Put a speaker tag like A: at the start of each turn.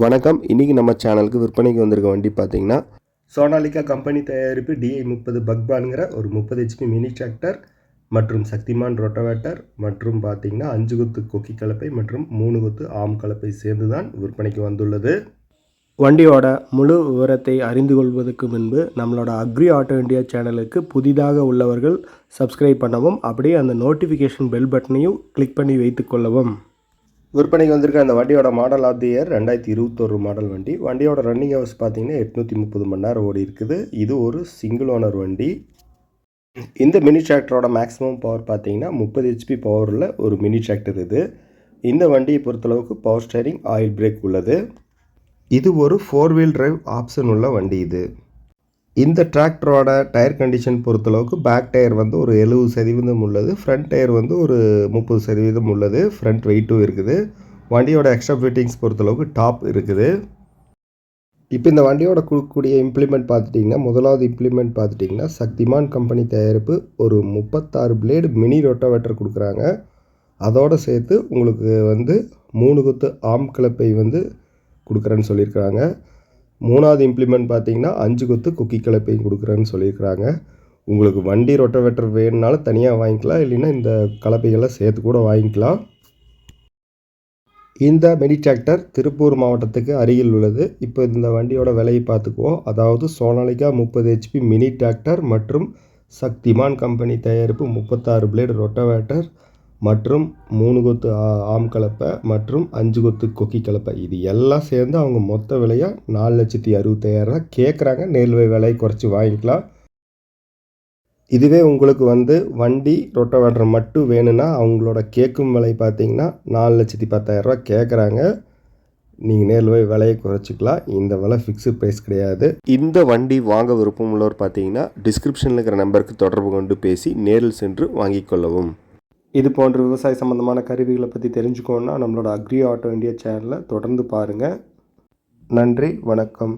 A: வணக்கம். இன்றைக்கி நம்ம சேனலுக்கு விற்பனைக்கு வந்திருக்க வண்டி பார்த்தீங்கன்னா சோனாலிகா கம்பெனி தயாரிப்பு டிஐ முப்பது பக்பான்கிற ஒரு முப்பது ஹெச்பி மினி டிராக்டர் மற்றும் சக்திமான் ரொட்டவேட்டர் மற்றும் பார்த்தீங்கன்னா அஞ்சு குத்து கொக்கி கலப்பை மற்றும் மூணு குத்து ஆம் கலப்பை சேர்ந்து தான் விற்பனைக்கு வந்துள்ளது. வண்டியோட முழு விவரத்தை அறிந்து கொள்வதற்கு முன்பு நம்மளோட அக்ரி ஆட்டோ இண்டியா சேனலுக்கு புதிதாக உள்ளவர்கள் சப்ஸ்கிரைப் பண்ணவும் அப்படியே அந்த நோட்டிஃபிகேஷன் பெல் பட்டனையும் கிளிக் பண்ணி வைத்துக்கொள்ளவும் விற்பனைக்கு வந்திருக்க அந்த வண்டியோட மாடல் ஆஃப் தி இயர் ரெண்டாயிரத்தி இருபத்தொரு மாடல் வண்டி. வண்டியோட ரன்னிங் ஹவர்ஸ் பார்த்தீங்கன்னா எட்நூற்றி முப்பது மணி நேரம் ஓடி இருக்குது. இது ஒரு சிங்கிள் ஓனர் வண்டி. இந்த மினி டிராக்டரோட மேக்ஸிமம் பவர் பார்த்தீங்கன்னா முப்பது ஹெச்பி பவரில் ஒரு மினி டிராக்டர் இது. இந்த வண்டியை பொறுத்தளவுக்கு பவர் ஸ்டேரிங் ஆயில் பிரேக் உள்ளது. இது ஒரு ஃபோர் வீல் டிரைவ் ஆப்ஷன் உள்ள வண்டி இது. இந்த டிராக்டரோட டயர் கண்டிஷன் பொறுத்தளவுக்கு பேக் டயர் வந்து ஒரு எழுபது சதவீதம் உள்ளது ஃப்ரண்ட் டயர் வந்து ஒரு முப்பது சதவீதம் உள்ளது ஃப்ரண்ட் வெயிட்டும் இருக்குது. வண்டியோட எக்ஸ்ட்ரா ஃபிட்டிங்ஸ் பொறுத்தளவுக்கு டாப் இருக்குது. இப்போ இந்த வண்டியோட கொடுக்கக்கூடிய இம்ப்ளிமெண்ட் பார்த்துட்டிங்கன்னா முதலாவது இம்ப்ளிமெண்ட் பார்த்துட்டிங்கன்னா சக்திமான் கம்பெனி தயாரிப்பு ஒரு முப்பத்தாறு பிளேடு மினி ரொட்டோவேட்டர் கொடுக்குறாங்க. அதோடு சேர்த்து உங்களுக்கு வந்து மூணு குத்து ஆம் கிளப்பை வந்து கொடுக்குறேன்னு சொல்லியிருக்கிறாங்க. மூணாவது இம்ப்ளிமெண்ட் பார்த்தீங்கன்னா அஞ்சு கொத்து குக்கி கலப்பையும் கொடுக்குறேன்னு சொல்லியிருக்கிறாங்க. உங்களுக்கு வண்டி ரொட்டவேட்டர் வேணுனாலும் தனியாக வாங்கிக்கலாம் இல்லைன்னா இந்த கலப்பைகள்லாம் சேர்த்து கூட வாங்கிக்கலாம். இந்த மினி டிராக்டர் திருப்பூர் மாவட்டத்துக்கு அருகில் உள்ளது. இப்போ இந்த வண்டியோட விலையை பார்த்துக்குவோம். அதாவது சோனாலிகா முப்பது ஹெச்பி மினி டிராக்டர் மற்றும் சக்திமான் கம்பெனி தயாரிப்பு முப்பத்தாறு பிளேடு ரொட்டவேட்டர் மற்றும் மூணு கொத்து ஆ- ஆம் கலப்பை மற்றும் அஞ்சு கொத்து கொக்கி கலப்பை. இது எல்லாம் சேர்ந்து அவங்க மொத்த விலையாக நாலு லட்சத்தி அறுபத்தாயிரரூவா கேட்குறாங்க நேர்வை விலையை குறைச்சி வாங்கிக்கலாம். இதுவே உங்களுக்கு வந்து வண்டி ரொட்டவேட்டர் மட்டும் வேணும்னா அவங்களோட கேட்கும் விலை பார்த்தீங்கன்னா நாலு லட்சத்தி பத்தாயிரரூவா கேட்குறாங்க நீங்கள் நேரில் போய் விலையை குறைச்சிக்கலாம். இந்த விலை ஃபிக்ஸு ப்ரைஸ் கிடையாது. இந்த வண்டி வாங்க விருப்பம் உள்ளவர் பார்த்தீங்கன்னா டிஸ்கிரிப்ஷனில் இருக்கிற நம்பருக்கு தொடர்பு கொண்டு பேசி நேரில் சென்று வாங்கிக் கொள்ளவும். இது போன்ற விவசாய சம்பந்தமான கருவிகளை பற்றி தெரிஞ்சுக்கணுன்னா நம்மளோட அக்ரி ஆட்டோ இந்தியா சேனலை தொடர்ந்து பாருங்கள் நன்றி வணக்கம்.